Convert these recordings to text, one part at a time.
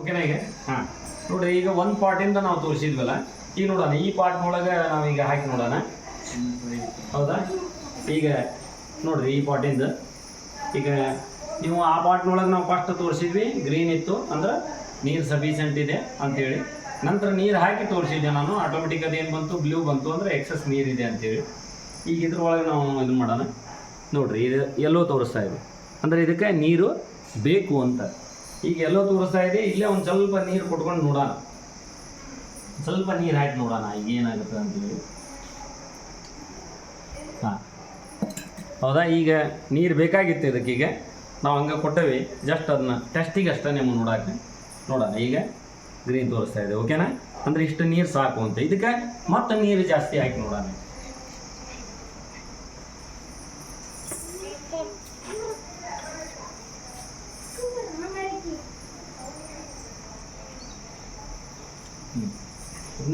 ಓಕೆನಾ ಈಗ ಹಾಂ. ನೋಡ್ರಿ ಈಗ ಒಂದು ಪಾರ್ಟಿಂದ ನಾವು ತೋರಿಸಿದ್ವಲ್ಲ ಈಗ ನೋಡೋಣ ಈ ಪಾರ್ಟ್ನೊಳಗೆ ಈಗ ಹಾಕಿ ನೋಡೋಣ. ಹೌದಾ? ಈಗ ನೋಡ್ರಿ ಈ ಪಾಟಿಂದ ಈಗ ನೀವು ಆ ಪಾಟ್ನೊಳಗೆ ನಾವು ಫಸ್ಟ್ ತೋರಿಸಿದ್ವಿ ಗ್ರೀನ್ ಇತ್ತು ಅಂದ್ರೆ ನೀರು ಸಫಿಷಿಯೆಂಟ್ ಇದೆ ಅಂತೇಳಿ. ನಂತರ ನೀರು ಹಾಕಿ ತೋರಿಸಿದ್ದೆ ನಾನು. ಆಟೋಮೆಟಿಕ್ ಅದೇನು ಬಂತು? ಬ್ಲೂ ಬಂತು ಅಂದರೆ ಎಕ್ಸಸ್ ನೀರಿದೆ ಅಂತೇಳಿ. ಈಗ ಇದ್ರೊಳಗೆ ನಾವು ಇದು ಮಾಡೋಣ. ನೋಡ್ರಿ, ಇದು ಎಲ್ಲೋ ತೋರಿಸ್ತಾ ಇದೆ. ಅಂದರೆ ಇದಕ್ಕೆ ನೀರು ಬೇಕು ಅಂತ. ಈಗ ಎಲ್ಲೋ ತೋರಿಸ್ತಾ ಇದೆ, ಇಲ್ಲೇ ಒಂದು ಸ್ವಲ್ಪ ನೀರು ಕೊಟ್ಕೊಂಡು ನೋಡೋಣ. ಸ್ವಲ್ಪ ನೀರು ಹಾಕಿ ನೋಡೋಣ, ಈಗ ಏನಾಗುತ್ತೆ ಅಂತೇಳಿ. ಹಾಂ. ಹೌದಾ? ಈಗ ನೀರು ಬೇಕಾಗಿತ್ತು ಇದಕ್ಕೀಗ. ನಾವು ಹಂಗೆ ಕೊಟ್ಟೇವಿ. ಜಸ್ಟ್ ಅದನ್ನ ಟೆಸ್ಟಿಗೆ ಅಷ್ಟೇ ನಿಮ್ಮ ನೋಡೋಕೆ ನೋಡೋಣ, ಈಗ. ಗ್ರೀನ್ ತೋರಿಸ್ತಾ ಇದೆ ಓಕೆನಾ ಅಂದರೆ ಇಷ್ಟು ನೀರು ಸಾಕು ಅಂತ. ಇದಕ್ಕೆ ಮತ್ತೆ ನೀರು ಜಾಸ್ತಿ ಹಾಕಿ ನೋಡೋಣ.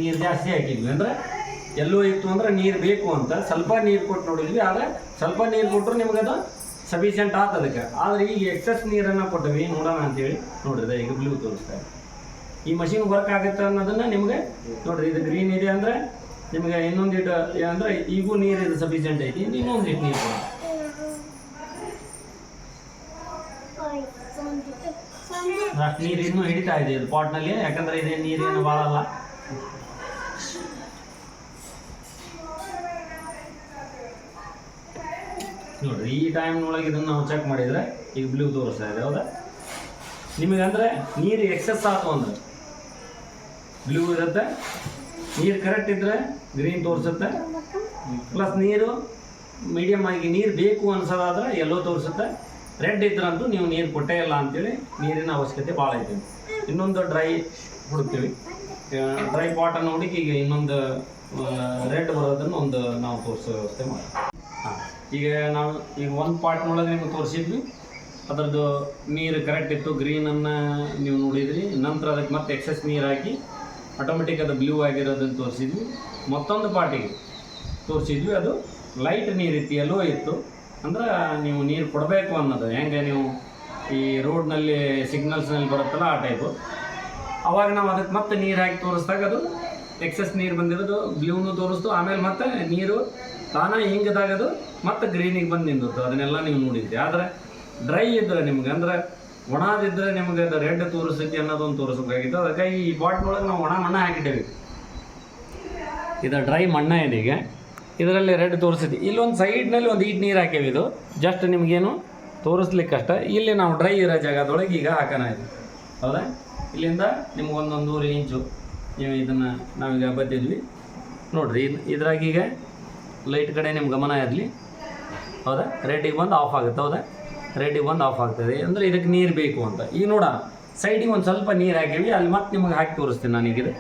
ನೀರು ಜಾಸ್ತಿ ಹಾಕಿದ್ವಿ ಅಂದ್ರೆ ಎಲ್ಲೋ ಇತ್ತು ಅಂದ್ರೆ ನೀರು ಬೇಕು ಅಂತ. ಸ್ವಲ್ಪ ನೀರು ಕೊಟ್ಟು ನೋಡಿದ್ವಿ, ಆದರೆ ಸ್ವಲ್ಪ ನೀರು ಕೊಟ್ಟರು ನಿಮ್ಗೆ ಅದು ಸಫಿಷಿಯಂಟ್ ಆತ ಅದಕ್ಕೆ. ಆದರೆ ಈಗ ಎಕ್ಸಸ್ ನೀರನ್ನ ಕೊಟ್ಟವಿ, ನೋಡೋಣ ಅಂತೇಳಿ ನೋಡಿದ್ರೆ ಈಗ ಬ್ಲೂ ತೋರಿಸ್ತಾ ಇದೆ. ಈ ಮಷಿನ್ ವರ್ಕ್ ಆಗುತ್ತೆ ಅನ್ನೋದನ್ನ ನಿಮಗೆ ನೋಡ್ರಿ, ಇದು ಗ್ರೀನ್ ಇದೆ ಅಂದ್ರೆ ನಿಮಗೆ ಇನ್ನೊಂದು ಇಟ್ಟು ಏನಂದ್ರೆ ಈಗೂ ನೀರು ಇದು ಸಫಿಷಿಯಂಟ್ ಐತಿ ಇನ್ನೊಂದು ಇಟ್ಟು ನೀರು ನೀರು ಇನ್ನೂ ಹಿಡಿತಾ ಇದೆ ಇದು ಪಾಟ್ನಲ್ಲಿ ಯಾಕಂದ್ರೆ ಇದೇ ನೀರೇನು ಬಾಳಲ್ಲ. ನೋಡ್ರಿ, ಈ ಟೈಮ್ನೊಳಗೆ ಇದನ್ನು ನಾವು ಚೆಕ್ ಮಾಡಿದ್ರೆ ಈಗ ಬ್ಲೂ ತೋರಿಸ್ತಾ ಇದೆ, ಹೌದಾ? ನಿಮಗೆ ಅಂದರೆ ನೀರು ಎಕ್ಸಸ್ ಆಯ್ತು ಅಂದ್ರೆ ಬ್ಲೂ ಇರುತ್ತೆ. ನೀರು ಕರೆಕ್ಟ್ ಇದ್ದರೆ ಗ್ರೀನ್ ತೋರಿಸುತ್ತೆ. ಪ್ಲಸ್ ನೀರು ಮೀಡಿಯಮ್ ಆಗಿ ನೀರು ಬೇಕು ಅನ್ಸೋದಾದ್ರೆ ಎಲ್ಲೋ ತೋರಿಸುತ್ತೆ. ರೆಡ್ ಇದ್ರಂತೂ ನೀವು ನೀರು ಕೊಟ್ಟೇ ಇಲ್ಲ ಅಂತೇಳಿ ನೀರಿನ ಅವಶ್ಯಕತೆ ಭಾಳ ಐತೆ. ಇನ್ನೊಂದು ಡ್ರೈ ಹುಡುಕ್ತೀವಿ. ಡ್ರೈ ಪಾಟನ್ನು ಹುಡುಕಿ ಈಗ ಇನ್ನೊಂದು ರೆಡ್ ಬರೋದನ್ನು ಒಂದು ನಾವು ತೋರಿಸೋ ವ್ಯವಸ್ಥೆ ಮಾಡಿ ಈಗ ನಾವು ಈಗ ಒಂದು ಪಾಟ್ನೊಳಗೆ ನಿಮ್ಗೆ ತೋರಿಸಿದ್ವಿ. ಅದರದ್ದು ನೀರು ಕರೆಕ್ಟ್ ಇತ್ತು. ಗ್ರೀನನ್ನು ನೀವು ನೋಡಿದ್ರಿ. ನಂತರ ಅದಕ್ಕೆ ಮತ್ತೆ ಎಕ್ಸಸ್ ನೀರು ಹಾಕಿ ಆಟೋಮೆಟಿಕ್ ಅದು ಬ್ಲೂ ಆಗಿರೋದನ್ನು ತೋರಿಸಿದ್ವಿ. ಮತ್ತೊಂದು ಪಾಟಿಗೆ ತೋರಿಸಿದ್ವಿ. ಅದು ಲೈಟ್ ನೀರು ಇತ್ತು. ಅಂದ್ರೆ ನೀವು ನೀರು ಕೊಡಬೇಕು ಅನ್ನೋದು. ಹೆಂಗೆ ನೀವು ಈ ರೋಡ್ನಲ್ಲಿ ಸಿಗ್ನಲ್ಸ್ನಲ್ಲಿ ಬರುತ್ತಲ್ಲ ಆ ಟೈಪು ಅವಾಗ ನಾವು ಅದಕ್ಕೆ ಮತ್ತೆ ನೀರು ಹಾಕಿ ತೋರಿಸ್ದಾಗ ಅದು ಎಕ್ಸಸ್ ನೀರು ಬಂದಿರೋದು ಬ್ಲೂನು ತೋರಿಸ್ತು. ಆಮೇಲೆ ಮತ್ತೆ ನೀರು ತಾನೇ ಹಿಂಗದಾಗದು ಮತ್ತೆ ಗ್ರೀನಿಗೆ ಬಂದು ನಿಂದಿತ್ತು. ಅದನ್ನೆಲ್ಲ ನೀವು ನೋಡಿದ್ದೆ ಆದರೆ ಡ್ರೈ ಇದ್ರೆ ನಿಮ್ಗೆ, ಅಂದ್ರೆ ಒಣದಿದ್ರೆ ನಿಮ್ಗೆ ಅದು ರೆಡ್ ತೋರಿಸ್ತೈತಿ ಅನ್ನೋದೊಂದು ತೋರಿಸಬೇಕಾಗಿತ್ತು ಅದಕ್ಕೆ ಈ ಬಾಟ್ನೊಳಗೆ ನಾವು ಒಣ ಮಣ್ಣ ಹಾಕಿಟ್ಟೇವೆ ಇದು ಡ್ರೈ ಮಣ್ಣ ಇದೆ ಈಗ. ಇದರಲ್ಲಿ ರೆಡ್ ತೋರಿಸ್ತೈತಿ ಇಲ್ಲೊಂದು ಸೈಡ್ನಲ್ಲಿ ಒಂದು ಈಟ್ ನೀರು ಹಾಕೇವಿ ಇದು. ಜಸ್ಟ್ ನಿಮಗೇನು ತೋರಿಸ್ಲಿಕ್ಕೆ ಕಷ್ಟ ಇಲ್ಲಿ ನಾವು ಡ್ರೈ ಇರೋ ಜಾಗದೊಳಗೆ ಈಗ ಹಾಕೋಣ ಇದು. ಹೌದಾ? ಇಲ್ಲಿಂದ ನಿಮ್ಗೆ ಒಂದೊಂದೂವರೆ ಇಂಚು ನೀವು ಇದನ್ನು ನಾವೀಗ ಬದ್ದಿದ್ವಿ ನೋಡಿರಿ, ಇದು ಇದ್ರಾಗೀಗ ಲೈಟ್ ಕಡೆ ನಿಮ್ಮ ಗಮನ ಇರಲಿ. ಹೌದಾ? ರೆಡ್ಡಿಗೆ ಬಂದು ಆಫ್ ಆಗುತ್ತೆ. ಹೌದಾ? ರೆಡ್ಡಿಗೆ ಬಂದು ಆಫ್ ಆಗ್ತದೆ. ಅಂದರೆ ಇದಕ್ಕೆ ನೀರು ಬೇಕು ಅಂತ. ಈಗ ನೋಡೋಣ ಸೈಡಿಗೆ ಒಂದು ಸ್ವಲ್ಪ ನೀರು ಹಾಕಿವಿ, ಅಲ್ಲಿ ಮತ್ತೆ ನಿಮಗೆ ಹಾಕಿ ತೋರಿಸ್ತೀನಿ ನಾನೀಗಿದು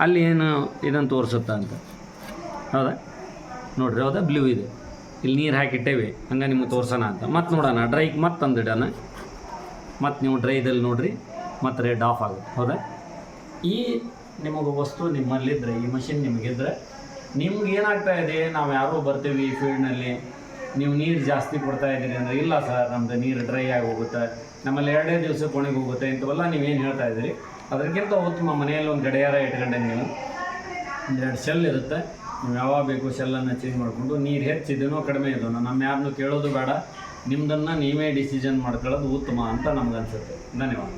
ಅಲ್ಲಿ ಏನು ಇದನ್ನು ತೋರಿಸುತ್ತಾ ಅಂತ. ಹೌದಾ? ನೋಡ್ರಿ, ಹೌದಾ? ಬ್ಲೂ ಇದೆ. ಇಲ್ಲಿ ನೀರು ಹಾಕಿಟ್ಟೇವೆ. ಹಂಗೆ ನಿಮಗೆ ತೋರ್ಸೋಣ ಅಂತ. ಮತ್ತೆ ನೋಡೋಣ ಡ್ರೈಗೆ ಮತ್ತೆ ತಂದಿಡೋಣ. ಮತ್ತು ನೀವು ಡ್ರೈದಲ್ಲಿ ನೋಡ್ರಿ, ಮತ್ತು ರೆಡ್ ಆಫ್ ಆಗುತ್ತೆ. ಹೌದಾ? ಈ ನಿಮಗೆ ವಸ್ತು ನಿಮ್ಮಲ್ಲಿದ್ದರೆ ಈ ಮಷಿನ್ ನಿಮಗಿದ್ರೆ, ನಿಮ್ಗೆ ಏನಾಗ್ತಾ ಇದೆ? ನಾವು ಯಾರೋ ಬರ್ತೀವಿ ಈ ಫೀಲ್ಡ್ನಲ್ಲಿ ನೀವು ನೀರು ಜಾಸ್ತಿ ಕೊಡ್ತಾ ಇದ್ದೀರಿ ಅಂದರೆ, ಇಲ್ಲ ಸರ್ ನಮ್ಮದು ನೀರು ಡ್ರೈ ಆಗಿ ಹೋಗುತ್ತೆ. ನಮ್ಮಲ್ಲಿ ಎರಡೇ ದಿವಸಕ್ಕೆ ಕೊಣೆಗೆ ಹೋಗುತ್ತೆ ಇಂಥವೆಲ್ಲ ನೀವೇನು ಹೇಳ್ತಾ ಇದ್ದೀರಿ? ಅದಕ್ಕಿಂತ ಉತ್ತಮ ಮನೆಯಲ್ಲಿ ಒಂದು ಗಡಿಯಾರ ಇಟ್ಕೊಂಡೆ ನೀವು. ಒಂದೆರಡು ಶೆಲ್ ಇರುತ್ತೆ. ನೀವು ಯಾವಾಗ ಬೇಕು ಶೆಲ್ಲನ್ನು ಚೇಂಜ್ ಮಾಡಿಕೊಂಡು ನೀರು ಹೆಚ್ಚಿದೇನೋ ಕಡಿಮೆ ಇದೋ ನಮ್ಮ ಯಾರನ್ನೂ ಕೇಳೋದು ಬೇಡ. ನಿಮ್ಮದನ್ನು ನೀವೇ ಡಿಸಿಷನ್ ಮಾಡ್ಕೊಳ್ಳೋದು ಉತ್ತಮ ಅಂತ ನಮ್ಗೆ ಅನ್ಸುತ್ತೆ. ಧನ್ಯವಾದ.